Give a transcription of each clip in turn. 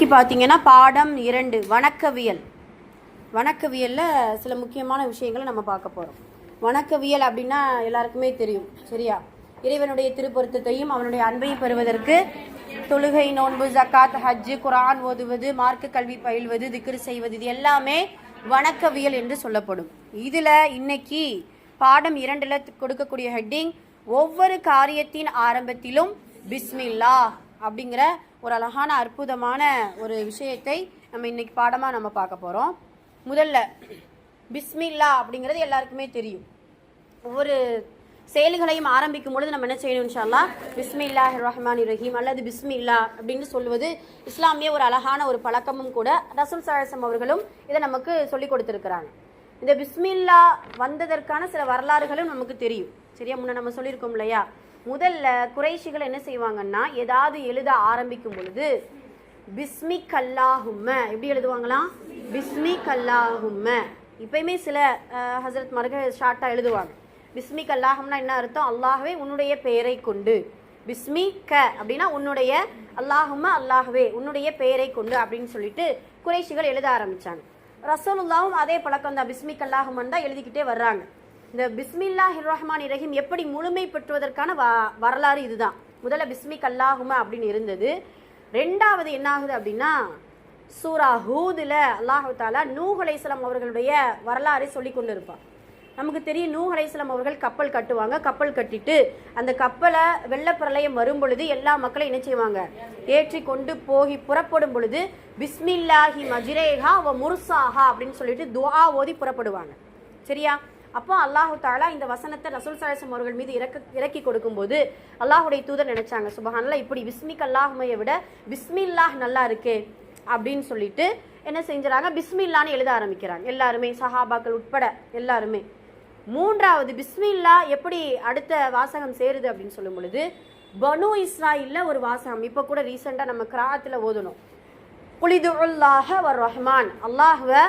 இன்றைக்கி பார்த்தீங்கன்னா பாடம் இரண்டு வணக்கவியல். வணக்கவியலில் சில முக்கியமான விஷயங்களை நம்ம பார்க்க போகிறோம் வணக்கவியல் அப்படின்னா எல்லாருக்குமே தெரியும் சரியா? இறைவனுடைய திருப்பொருத்தத்தையும் அவனுடைய அன்பையும் பெறுவதற்கு தொழுகை நோன்பு ஜக்காத் ஹஜ்ஜு குரான் ஓதுவது மார்க்க கல்வி பயில்வது திக்ரு செய்வது இது எல்லாமே வணக்கவியல் என்று சொல்லப்படும். இதில் இன்னைக்கு பாடம் இரண்டில் கொடுக்கக்கூடிய ஹெட்டிங் ஒவ்வொரு காரியத்தின் ஆரம்பத்திலும் பிஸ்மில்லா அப்படிங்கிற ஒரு அழகான அற்புதமான ஒரு விஷயத்தை நம்ம இன்னைக்கு பாடமாக நம்ம பார்க்க போகிறோம் முதல்ல பிஸ்மில்லா அப்படிங்கிறது எல்லாருக்குமே தெரியும். ஒவ்வொரு செயல்களையும் ஆரம்பிக்கும் பொழுது நம்ம என்ன செய்யணும் இன்ஷால்லா பிஸ்மில்லா ரஹ்மான் ரஹீம் அல்லது பிஸ்மில்லா அப்படின்னு சொல்லுவது இஸ்லாமிய ஒரு அழகான ஒரு பழக்கமும் கூட ரசூல் சலாசம் அவர்களும் இதை நமக்கு சொல்லி கொடுத்துருக்குறாங்க. இந்த பிஸ்மில்லா வந்ததற்கான சில வரலாறுகளும் நமக்கு தெரியும். சரியா? முன்ன நம்ம சொல்லியிருக்கோம் இல்லையா? முதல்ல குறைஷிகள் என்ன செய்வாங்கன்னா ஏதாவது எழுத ஆரம்பிக்கும் பொழுது பிஸ்மி கல்லாஹும்ம எப்படி எழுதுவாங்களாம் பிஸ்மி கல்லாஹும்ம இப்பயுமே சில ஹசரத் மருக ஷார்ட்டாக எழுதுவாங்க. பிஸ்மி கல்லாஹும்னா என்ன அர்த்தம்? அல்லாஹவே உன்னுடைய பெயரை கொண்டு. பிஸ்மி க அப்படின்னா உன்னுடைய அல்லாஹும அல்லாஹவே உன்னுடைய பெயரை கொண்டு அப்படின்னு சொல்லிட்டு குறைஷிகள் எழுத ஆரம்பித்தாங்க ரசூலுல்லாவும் அதே பழக்கம் தான் பிஸ்மி கல்லாஹுமன் தான் எழுதிக்கிட்டே வர்றாங்க. இந்த பிஸ்மில்லா ரஹ்மான் இரஹிம் எப்படி முழுமை பெற்றுவதற்கான வ- வரலாறு இதுதான். முதல்ல பிஸ்மி அல்லாஹுமா அப்படின்னு இருந்தது. ரெண்டாவது என்ன ஆகுது அப்படின்னா சூரா ஹூதில் அல்லாஹு தாலா நூஹ் அவர்களுடைய வரலாறை சொல்லி கொண்டு இருப்பான் நமக்கு தெரியும் நூஹ் அவர்கள் கப்பல் கட்டுவாங்க. கப்பல் கட்டிட்டு அந்த கப்பலை வெள்ளப்பிரளயம் வரும் பொழுது எல்லா மக்களையும் என்ன செய்வாங்க? ஏற்றி கொண்டு போகி புறப்படும் பொழுது பிஸ்மில்லாஹி மஜிரேஹா வ முர்சாஹா அப்படின்னு சொல்லிட்டு துவா ஓதி புறப்படுவாங்க. சரியா? அப்போ அல்லாஹு தாலா இந்த வசனத்தை ரசூல் சலாசம் அவர்கள் மீது இறக்க இறக்கி கொடுக்கும்போது அல்லாஹுடைய தூதர் நினைச்சாங்க சுபஹான்ல இப்படி பிஸ்மிக் அல்லாஹுமையை விட பிஸ்மில்லாஹ் நல்லா இருக்கே அப்படின்னு சொல்லிட்டு என்ன செஞ்சுறாங்க பிஸ்மில்லான்னு எழுத ஆரம்பிக்கிறாங்க. எல்லாருமே சஹாபாக்கள் உட்பட எல்லாருமே. மூன்றாவது பிஸ்மில்லா எப்படி அடுத்த வாசகம் சேருது அப்படின்னு சொல்லும் பொழுது பனு இஸ்ராயில்ல ஒரு வாசகம் இப்போ கூட ரீசெண்டாக நம்ம கிராத்தில் ஓதணும். குளிதுல்லாஹ வர் ரஹ்மான் அல்லாஹுவை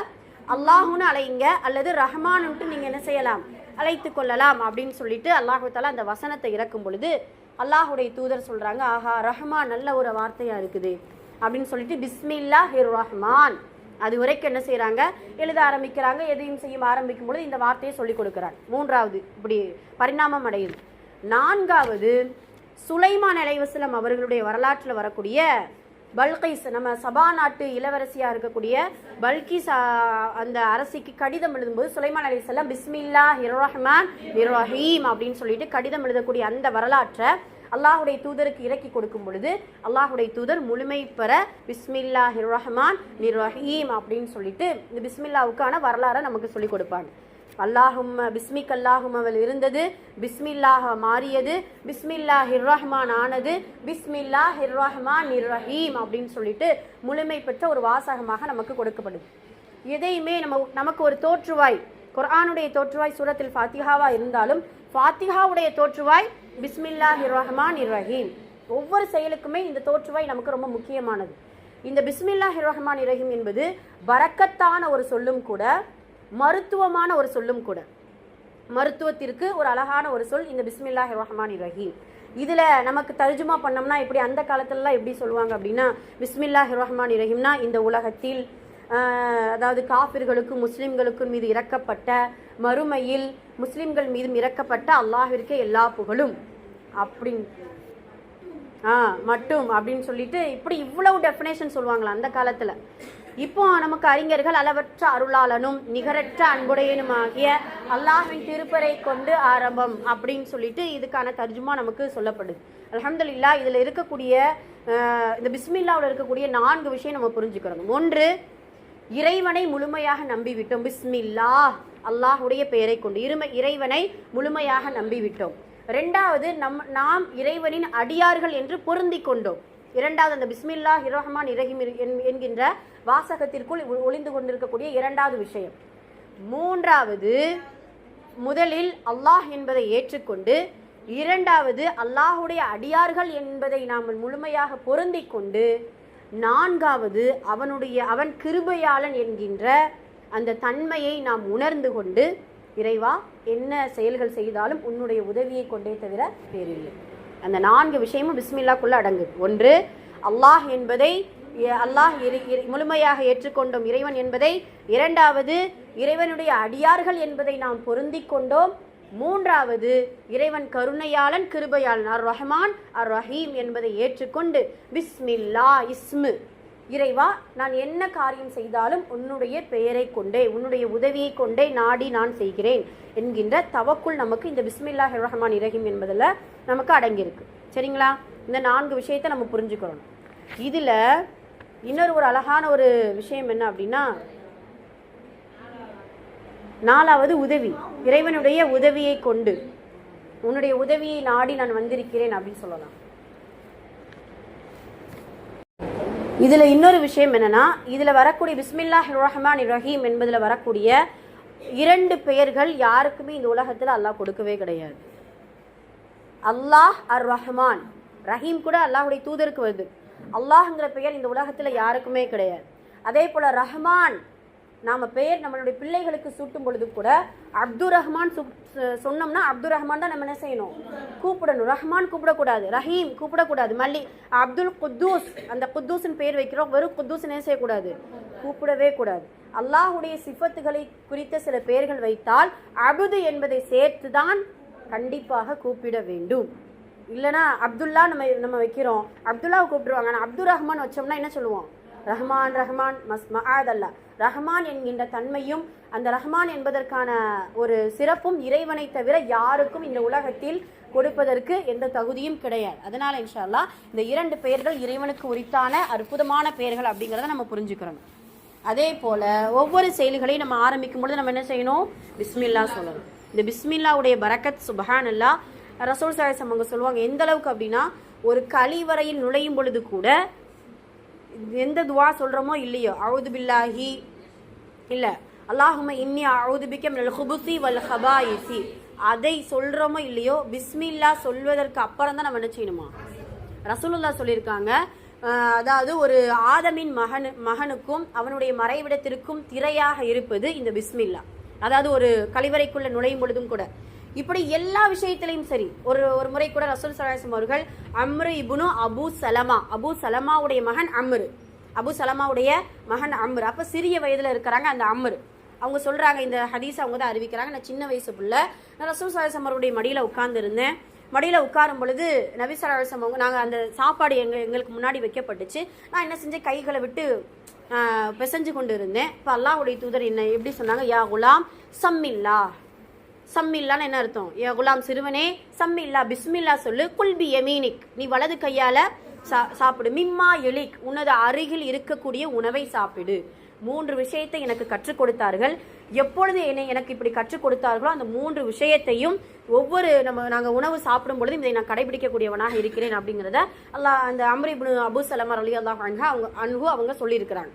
அல்லாஹுன்னு அலைங்க அல்லது ரஹ்மானுன்ட்டு நீங்கள் என்ன செய்யலாம்? அழைத்து கொள்ளலாம் அப்படின்னு சொல்லிட்டு அல்லாஹு தாலா அந்த வசனத்தை இறக்கும் பொழுது அல்லாஹுடைய தூதர் சொல்கிறாங்க ஆஹா ரஹ்மான் நல்ல ஒரு வார்த்தையாக இருக்குது. அப்படின்னு சொல்லிட்டு பிஸ்மில்லா ஹிர் ரஹ்மான். அது வரைக்கும் என்ன செய்கிறாங்க எழுத ஆரம்பிக்கிறாங்க. எதையும் செய்ய ஆரம்பிக்கும் பொழுது இந்த வார்த்தையை சொல்லிக் கொடுக்குறாங்க மூன்றாவது இப்படி பரிணாமம் அடையுது. நான்காவது சுலைமான் அலைவசலம் அவர்களுடைய வரலாற்றில் வரக்கூடிய பல்கைஸ் நம்ம சபா நாட்டு இளவரசியாக இருக்கக்கூடிய பல்கிஸ் அந்த அரசிக்கு கடிதம் எழுதும்போது சுலைமான் அலைஹிஸ்ஸலாம் பிஸ்மில்லா ஹிர்ரஹ்மான் ஹிர்ரஹீம் அப்படின்னு சொல்லிட்டு கடிதம் எழுதக்கூடிய அந்த வரலாற்றை அல்லாஹுடைய தூதருக்கு இறக்கி கொடுக்கும் பொழுது அல்லாஹுடைய தூதர் முழுமை பெற பிஸ்மில்லா ஹிர்ரஹ்மான் நிர்ரஹீம் அப்படின்னு சொல்லிட்டு இந்த பிஸ்மில்லாவுக்கான வரலாறை நமக்கு சொல்லி கொடுப்பாங்க. அல்லாஹும் பிஸ்மிக் அல்லாஹுமவல் இருந்தது பிஸ்மில்லாக மாறியது பிஸ்மில்லா ஹிர்ரஹ்மான் ஆனது பிஸ்மில்லா ஹிர்ரஹ்மான் நிர்ரஹீம் அப்படின்னு சொல்லிட்டு முழுமை பெற்ற ஒரு வாசகமாக நமக்கு கொடுக்கப்படுது. எதையுமே நம்ம நமக்கு ஒரு தோற்றுவாய் குர்ஆனுடைய தோற்றுவாய் சூரத்தில் ஃபாத்திஹாவா இருந்தாலும் ஃபாத்திஹாவுடைய தோற்றுவாய் பிஸ்மில்லா ஹிர்ரஹ்மான் இர்ரஹீம் ஒவ்வொரு செயலுக்குமே இந்த தோற்றுவாய் நமக்கு ரொம்ப முக்கியமானது. இந்த பிஸ்மில்லா ஹிர்ரஹ்மான் இரஹீம் என்பது பறக்கத்தான ஒரு சொல்லும் கூட மருத்துவமான ஒரு சொல்லும் கூட. மருத்துவத்திற்கு ஒரு அழகான ஒரு சொல் இந்த பிஸ்மில்லா ரஹ்மான் ரஹீம். இதில் நமக்கு தர்ஜுமா பண்ணோம்னா இப்படி அந்த காலத்துலலாம் எப்படி சொல்லுவாங்க அப்படின்னா பிஸ்மில்லா ரஹ்மான் ரஹீம்னா இந்த உலகத்தில் அதாவது காபிர்களுக்கும் முஸ்லிம்களுக்கும் மீது இறக்கப்பட்ட மறுமையில் முஸ்லிம்கள் மீதும் இறக்கப்பட்ட அல்லாஹிற்கே எல்லா புகழும். அப்படின் ஆ மட்டும் அப்படின்னு சொல்லிட்டு இப்படி இவ்வளவு டெஃபினேஷன் சொல்லுவாங்களா அந்த காலத்தில். இப்போ நமக்கு அறிஞர்கள் அளவற்ற அருளாளனும் நிகரற்ற அன்புடையனுமாகிய அல்லாஹின் அல்லாஹ்வின் திருப்பரை கொண்டு ஆரம்பம் அப்படின்னு சொல்லிட்டு இதுக்கான தர்ஜுமா நமக்கு சொல்லப்படுது. அலமதுல்லா இதில் இருக்கக்கூடிய இந்த பிஸ்மில்லாவில் இருக்கக்கூடிய நான்கு விஷயம் நம்ம புரிஞ்சுக்கிறோம். ஒன்று இறைவனை முழுமையாக நம்பிவிட்டோம். பிஸ்மில்லா அல்லாஹ்வுடைய பெயரை கொண்டு இருமை இறைவனை முழுமையாக நம்பிவிட்டோம். ரெண்டாவது நம் நாம் இறைவனின் அடியார்கள் என்று பொருந்தி கொண்டோம். இரண்டாவது அந்த பிஸ்மில்லா ஹிரஹ்மான் இரஹிம் என்- என்கின்ற வாசகத்திற்குள் ஒளிந்து கொண்டிருக்கக்கூடிய இரண்டாவது விஷயம். மூன்றாவது முதலில் அல்லாஹ் என்பதை ஏற்றுக்கொண்டு இரண்டாவது அல்லாஹுடைய அடியார்கள் என்பதை நாம் முழுமையாக பொருந்தி கொண்டு நான்காவது அவனுடைய அவன் கிருபையாளன் என்கின்ற அந்த தன்மையை நாம் உணர்ந்து கொண்டு இறைவா என்ன செயல்கள் செய்தாலும் உன்னுடைய உதவியை கொண்டே தவிர வேறில்லை. அந்த நான்கு விஷயமும் பிஸ்மில்லாக்குள்ளே அடங்குது ஒன்று அல்லாஹ் என்பதை அல்லாஹ் முழுமையாக ஏற்றுக்கொண்டோம் இறைவன் என்பதை. இரண்டாவது இறைவனுடைய அடியார்கள் என்பதை நாம் பொருந்தி கொண்டோம். மூன்றாவது இறைவன் கருணையாளன் கிருபையாளன் அர் ரஹ்மான் அர் ரஹீம் என்பதை ஏற்றுக்கொண்டு பிஸ்மில்லா இஸ்மு. இறைவா நான் என்ன காரியம் செய்தாலும் உன்னுடைய பெயரை கொண்டே உன்னுடைய உதவியை கொண்டே நாடி நான் செய்கிறேன் என்கின்ற தவக்குள் நமக்கு இந்த பிஸ்மில்லா ரஹ்மான் இரஹீம் என்பதில் நமக்கு அடங்கியிருக்கு. சரிங்களா? இந்த நான்கு விஷயத்தை நம்ம புரிஞ்சுக்கிறோம் இதில் இன்னொரு ஒரு அழகான ஒரு விஷயம் என்ன அப்படின்னா நாலாவது உதவி. இறைவனுடைய உதவியை கொண்டு உன்னுடைய உதவியை நாடி நான் வந்திருக்கிறேன் அப்படின்னு சொல்லலாம். இதில் இன்னொரு விஷயம் என்னென்னா இதில் வரக்கூடிய பிஸ்மில்லா ரஹ்மான் ரஹீம் என்பதில் வரக்கூடிய இரண்டு பெயர்கள் யாருக்குமே இந்த உலகத்தில் அல்லாஹ் கொடுக்கவே கிடையாது. அல்லாஹ் அர் ரஹ்மான் ரஹீம் கூட அல்லாஹுடைய தூதருக்கு வருது. அல்லாஹ்ங்கிற பெயர் இந்த உலகத்தில் யாருக்குமே கிடையாது. அதே போல் ரஹ்மான் நாம் பெயர் நம்மளுடைய பிள்ளைகளுக்கு சூட்டும் பொழுது கூட அப்துர் ரஹ்மான் சு- சொன்னோம்னா அப்துர் ரஹ்மான் தான் நம்ம என்ன செய்யணும்? கூப்பிடணும். ரஹ்மான் கூப்பிடக்கூடாது. ரஹீம் கூப்பிடக்கூடாது. மல்லி அப்துல் குத்தூஸ் அந்த குத்தூஸின் பெயர் வைக்கிறோம். வெறும் குத்தூஸ் என்ன செய்யக்கூடாது? கூப்பிடவே கூடாது. அல்லாஹுடைய சிஃபத்துகளை குறித்த சில பெயர்கள் வைத்தால் அபுது என்பதை சேர்த்துதான் கண்டிப்பாக கூப்பிட வேண்டும். இல்லைனா அப்துல்லா நம்ம நம்ம வைக்கிறோம். அப்துல்லாவை கூப்பிடுவாங்க ஆனால் அப்துல் ரஹ்மான் வச்சோம்னா என்ன சொல்லுவோம்? ரஹ்மான் ரஹ்மான் மஸ் மஹாதல்லா. ரஹ்மான் என்கின்ற தன்மையும் அந்த ரஹ்மான் என்பதற்கான ஒரு சிறப்பும் இறைவனை தவிர யாருக்கும் இந்த உலகத்தில் கொடுப்பதற்கு எந்த தகுதியும் கிடையாது. அதனால இன்ஷால்லா இந்த இரண்டு பெயர்கள் இறைவனுக்கு உரித்தான அற்புதமான பெயர்கள் அப்படிங்கிறத நம்ம புரிஞ்சுக்கிறோம். அதே போல ஒவ்வொரு செயல்களையும் நம்ம ஆரம்பிக்கும் பொழுது நம்ம என்ன செய்யணும்? பிஸ்மில்லா சொல்லணும். இந்த பிஸ்மில்லாவுடைய பரக்கத் சுபஹான் அல்லா ரசூல் சாயசம் அவங்க சொல்லுவாங்க எந்த அளவுக்கு அப்படின்னா ஒரு கழிவறையில் நுழையும் பொழுது கூட எந்த துவா சொல்கிறோமோ இல்லையோ அவுது பில்லாஹி. இல்லை. அல்லாஹும இன்னி அவுது பிக்க ஹுபுசி வல் ஹபாயிசி அதை சொல்கிறோமோ இல்லையோ பிஸ்மில்லா சொல்வதற்கு அப்புறம் தான் நம்ம என்ன செய்யணுமா? ரசூலுல்லா சொல்லியிருக்காங்க. அதாவது ஒரு ஆதமின் மகனு மகனுக்கும் அவனுடைய மறைவிடத்திற்கும் திரையாக இருப்பது இந்த பிஸ்மில்லா. அதாவது ஒரு கழிவறைக்குள்ளே நுழையும் பொழுதும் கூட. இப்படி எல்லா விஷயத்திலையும் சரி. ஒரு ஒரு முறை கூட ரசூல் சலாசம் அவர்கள் அம்ரு இபுனு அபு சலமா அபு சலமாவுடைய மகன் அம்ரு அபு சலமாவுடைய மகன் அம்ரு. அப்போ சிறிய வயதில் இருக்கிறாங்க அந்த அம்ரு. அவங்க சொல்கிறாங்க இந்த ஹதீஸ் அவங்க தான் அறிவிக்கிறாங்க. நான் சின்ன வயசு புள்ள. நான் ரசூல் சலாசம் அவருடைய மடியில் உட்காந்துருந்தேன் மடியில் உட்காரும் பொழுது நபி சலாசம் அவங்க நாங்கள் அந்த சாப்பாடு எங்கள் எங்களுக்கு முன்னாடி வைக்கப்பட்டுச்சு. நான் என்ன செஞ்சேன்? கைகளை விட்டு பிசைஞ்சு கொண்டு இருந்தேன். இப்போ அல்லாவுடைய தூதர் என்ன எப்படி சொன்னாங்க? யா குலாம் சம்மில்லா. சம்மில்லான்னு என்ன அர்த்தம்? ஏ குலாம் சிறுவனே சம்மில்லா பிஸ்மில்லா சொல்லு. குல்பி எமீனிக் நீ வலது கையால் சா- சாப்பிடு. மிம்மா எலிக் உனது அருகில் இருக்கக்கூடிய உணவை சாப்பிடு. மூன்று விஷயத்தை எனக்கு கற்றுக் கொடுத்தார்கள். எப்பொழுது என்னை எனக்கு இப்படி கற்றுக் கொடுத்தார்களோ அந்த மூன்று விஷயத்தையும் ஒவ்வொரு நம்ம நாங்கள் உணவு சாப்பிடும் பொழுது இதை நான் கடைபிடிக்கக்கூடியவனாக இருக்கிறேன் அப்படிங்கிறத அல்லாஹ் அந்த அம்ரிபுனு அபு சலமர் அலி அல்லாஹ் அன்ஹா அவங்க அன்ஹு அவங்க சொல்லியிருக்கிறாங்க.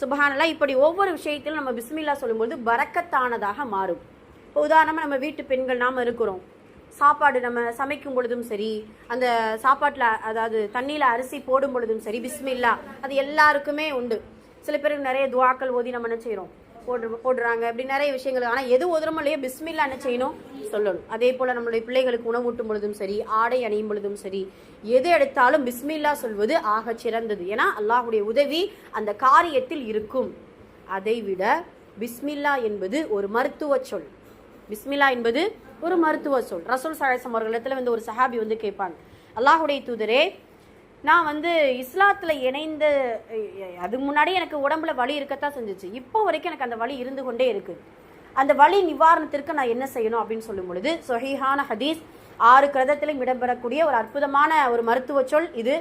சுபஹானல்லாஹ் இப்படி ஒவ்வொரு விஷயத்திலும் நம்ம பிஸ்மில்லா சொல்லும்போது பறக்கத்தானதாக மாறும். இப்போ உதாரணமாக நம்ம வீட்டு பெண்கள் நாம் இருக்கிறோம். சாப்பாடு நம்ம சமைக்கும் பொழுதும் சரி அந்த சாப்பாட்டில் அதாவது தண்ணியில் அரிசி போடும் பொழுதும் சரி பிஸ்மில்லா அது எல்லாருக்குமே உண்டு. சில பேருக்கு நிறைய துவாக்கள் ஓதி நம்ம என்ன செய்கிறோம் போடு போடுறாங்க. இப்படி நிறைய விஷயங்கள். ஆனால் எது ஓதுறமோ இல்லையோ பிஸ்மில்லா என்ன செய்யணும்? சொல்லணும். அதே போல் நம்மளுடைய பிள்ளைகளுக்கு உணவூட்டும் பொழுதும் சரி ஆடை அணியும் பொழுதும் சரி எது எடுத்தாலும் பிஸ்மில்லா சொல்வது ஆகச் சிறந்தது. ஏன்னா அல்லாஹுடைய உதவி அந்த காரியத்தில் இருக்கும். அதைவிட பிஸ்மில்லா என்பது ஒரு மருத்துவ சொல். பிஸ்மில்லா என்பது ஒரு மருத்துவ சொல். ரசூல் சாயசம் அவர்களிடத்தில் வந்து ஒரு சஹாபி வந்து கேட்பாங்க. அல்லாஹுடைய தூதரே நான் வந்து இஸ்லாத்தில் இணைந்த அதுக்கு முன்னாடி எனக்கு உடம்புல வலி இருக்கத்தான் செஞ்சிச்சு. இப்போ வரைக்கும் எனக்கு அந்த வலி இருந்து கொண்டே இருக்கு. அந்த வலி நிவாரணத்திற்கு நான் என்ன செய்யணும் அப்படின்னு சொல்லும் பொழுது சொஹீஹான ஹதீஸ் ஆறு கிரதத்திலும் இடம்பெறக்கூடிய ஒரு அற்புதமான ஒரு மருத்துவ சொல் இது.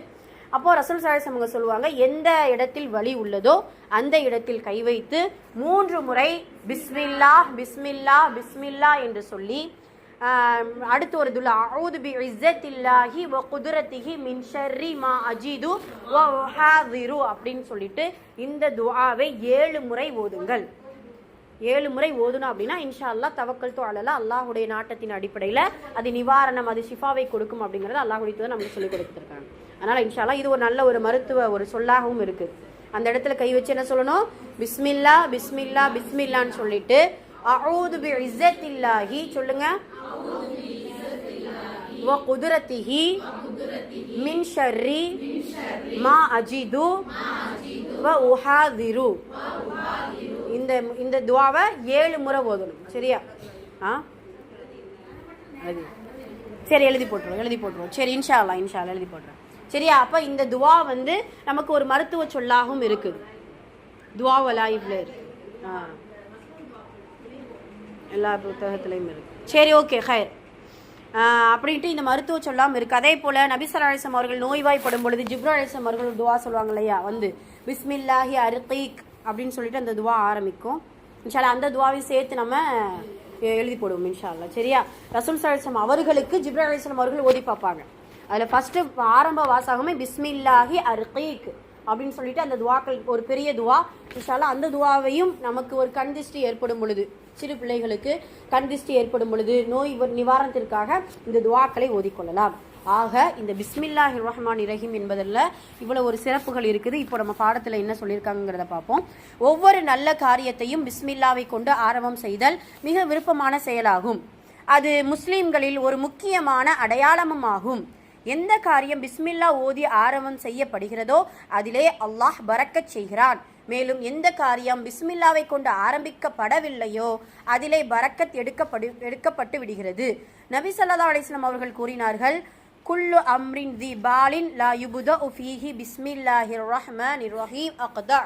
அப்போ ரசூல் சாயசம் அவங்க சொல்லுவாங்க எந்த இடத்தில் வலி உள்ளதோ அந்த இடத்தில் கை வைத்து மூன்று முறை பிஸ்மில்லா பிஸ்மில்லா பிஸ்மில்லா என்று சொல்லி அடுத்து ஒரு துல்லா அவுது பி இஸ்ஸத்தில்லாஹி வ குதுரத்திஹி மின் ஷர்ரி மா அஜிது வ உஹாதிரு அப்படின்னு சொல்லிட்டு இந்த துஆவை ஏழு முறை ஓதுங்கள். ஏழு முறை ஓதுனோம் அப்படின்னா இன்ஷா அல்லாஹ் தவக்கல் தோழல அல்லாஹுடைய நாட்டத்தின் அடிப்படையில் அது நிவாரணம் அது ஷிஃபாவை கொடுக்கும் அப்படிங்கிறது அல்லாஹுடைய தூதர் நமக்கு சொல்லி கொடுத்துருக்காங்க. அதனால் இன்ஷால்லா இது ஒரு நல்ல ஒரு மருத்துவ ஒரு சொல்லாகவும் இருக்குது அந்த இடத்துல கை வச்சு என்ன சொல்லணும்? பிஸ்மில்லா பிஸ்மில்லா பிஸ்மில்லான்னு சொல்லிட்டு அஊது பி இஸ்ஸத்தில்லாஹி சொல்லுங்க. வ குதுரத்திஹி மின் ஷர்ரி மா அஜிது வ உஹாதிரு. இந்த இந்த துவாவை ஏழு முறை ஓதணும். சரியா? ஆ? அது சரி எழுதி போட்டுருவோம் எழுதி போட்டுருவோம். சரி இன்ஷா அல்லாஹ் எழுதி போட்டுருவோம். சரியா? அப்போ இந்த துவா வந்து நமக்கு ஒரு மருத்துவ சொல்லாகவும் இருக்குது துவாவலா இவ்வளோ இருக்கு ஆ. எல்லா புத்தகத்துலையும் இருக்கு. சரி ஓகே ஹயர் அப்படின்ட்டு இந்த மருத்துவ சொல்லாமல் இருக்கு. அதே போல நபிசர் அலிசம் அவர்கள் நோய்வாய்ப்படும் பொழுது ஜிப்ரா அலிசம் அவர்கள் துவா சொல்லுவாங்க இல்லையா? வந்து பிஸ்மில்லாஹி அர்கீக் அப்படின்னு சொல்லிட்டு அந்த துவா ஆரம்பிக்கும். இன்ஷால்லா அந்த துவாவையும் சேர்த்து நம்ம எழுதி போடுவோம் இன்ஷால்லா சரியா? ரசூல் சலாஹம் அவர்களுக்கு ஜிப்ரா அலிஸ்லாம் அவர்கள் ஓதி பார்ப்பாங்க. அதில் ஃபஸ்ட்டு ஆரம்ப வாசகமே பிஸ்மில்லாஹி அர்கீக் அப்படின்னு சொல்லிட்டு அந்த துவாக்கள் ஒரு பெரிய துவா. இன்ஷால்லா அந்த துவாவையும் நமக்கு ஒரு கண் திருஷ்டி ஏற்படும் பொழுது சிறு பிள்ளைகளுக்கு கண் திருஷ்டி ஏற்படும் பொழுது நோய் வ- நிவாரணத்திற்காக இந்த துவாக்களை ஓதிக்கொள்ளலாம் ஆக இந்த பிஸ்மில்லாஹி ரஹ்மான் இரஹிம் என்பதில் இவ்வளோ ஒரு சிறப்புகள் இருக்குது. இப்போ நம்ம பாடத்தில் என்ன சொல்லியிருக்காங்கிறத பார்ப்போம். ஒவ்வொரு நல்ல காரியத்தையும் பிஸ்மில்லாவை கொண்டு ஆரம்பம் செய்தல் மிக விருப்பமான செயலாகும். அது முஸ்லீம்களில் ஒரு முக்கியமான அடையாளமும் ஆகும் எந்த காரியம் பிஸ்மில்லா ஓதி ஆரம்பம் செய்யப்படுகிறதோ அதிலே அல்லாஹ் பறக்கச் செய்கிறான். மேலும் எந்த காரியம் பிஸ்மில்லாவை கொண்டு ஆரம்பிக்கப்படவில்லையோ அதிலே பரக்கத் எடுக்கப்படு எடுக்கப்பட்டு விடுகிறது. நபி சல்லா அலிஸ்லாம் அவர்கள் கூறினார்கள் குல்லு அம்ரின் தி பாலின் லா யுபுத உஃபீஹி பிஸ்மில்லாஹிர் ரஹ்மான் ரஹீம் அக்தா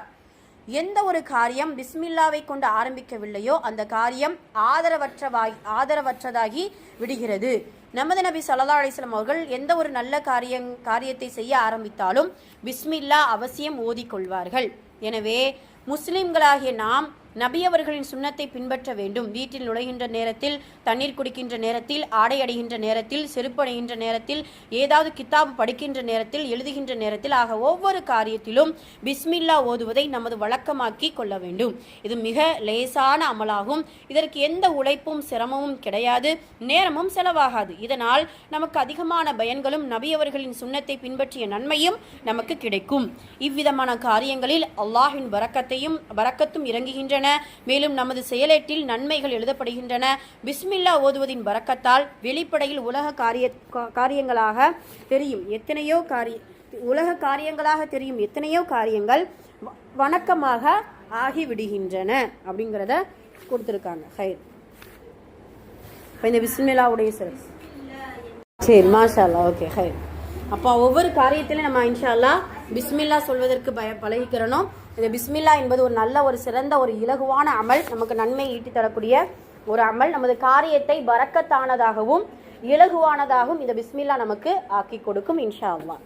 எந்த ஒரு காரியம் பிஸ்மில்லாவை கொண்டு ஆரம்பிக்கவில்லையோ அந்த காரியம் ஆதரவற்றவாகி ஆதரவற்றதாகி விடுகிறது. நமது நபி சல்லா அலிஸ்லாம் அவர்கள் எந்த ஒரு நல்ல காரியம் காரியத்தை செய்ய ஆரம்பித்தாலும் பிஸ்மில்லா அவசியம் ஓதிக்கொள்வார்கள். எனவே முஸ்லிம்களாகிய நாம் நபி அவர்களின் சுண்ணத்தை பின்பற்ற வேண்டும். வீட்டில் நுழைகின்ற நேரத்தில் தண்ணீர் குடிக்கின்ற நேரத்தில் ஆடை அடைகின்ற நேரத்தில் செருப்படைகின்ற நேரத்தில் ஏதாவது கித்தாபு படிக்கின்ற நேரத்தில் எழுதுகின்ற நேரத்தில் ஆக ஒவ்வொரு காரியத்திலும் பிஸ்மில்லா ஓதுவதை நமது வழக்கமாக்கி கொள்ள வேண்டும். இது மிக லேசான அமலாகும். இதற்கு எந்த உழைப்பும் சிரமமும் கிடையாது. நேரமும் செலவாகாது. இதனால் நமக்கு அதிகமான பயன்களும் நபி அவர்களின் சுண்ணத்தை பின்பற்றிய நன்மையும் நமக்கு கிடைக்கும். இவ்விதமான காரியங்களில் அல்லாஹின் வரக்கத்தையும் வரக்கத்தும் இறங்குகின்ற வருகின்றன மேலும் நமது செயலேட்டில் நன்மைகள் எழுதப்படுகின்றன. பிஸ்மில்லா ஓதுவதின் பரக்கத்தால் வெளிப்படையில் உலக காரிய காரியங்களாக தெரியும். எத்தனையோ காரிய உலக காரியங்களாக தெரியும். எத்தனையோ காரியங்கள் வ- வணக்கமாக ஆகிவிடுகின்றன அப்படிங்கிறத கொடுத்துருக்காங்க. ஹைர். இப்போ இந்த பிஸ்மில்லாவுடைய சிறப்பு. சரி மாஷா ஓகே ஹை அப்போ ஒவ்வொரு காரியத்திலும் நம்ம இன்ஷா அல்லா பிஸ்மில்லா சொல்வதற்கு பய பழகிக்கிறனோ இந்த பிஸ்மில்லா என்பது ஒரு நல்ல ஒரு சிறந்த ஒரு இலகுவான அமல். நமக்கு நன்மை ஈட்டி தரக்கூடிய ஒரு அமல். நமது காரியத்தை பறக்கத்தானதாகவும் இலகுவானதாகவும் இந்த பிஸ்மில்லா நமக்கு ஆக்கி கொடுக்கும் இன்ஷா அல்லா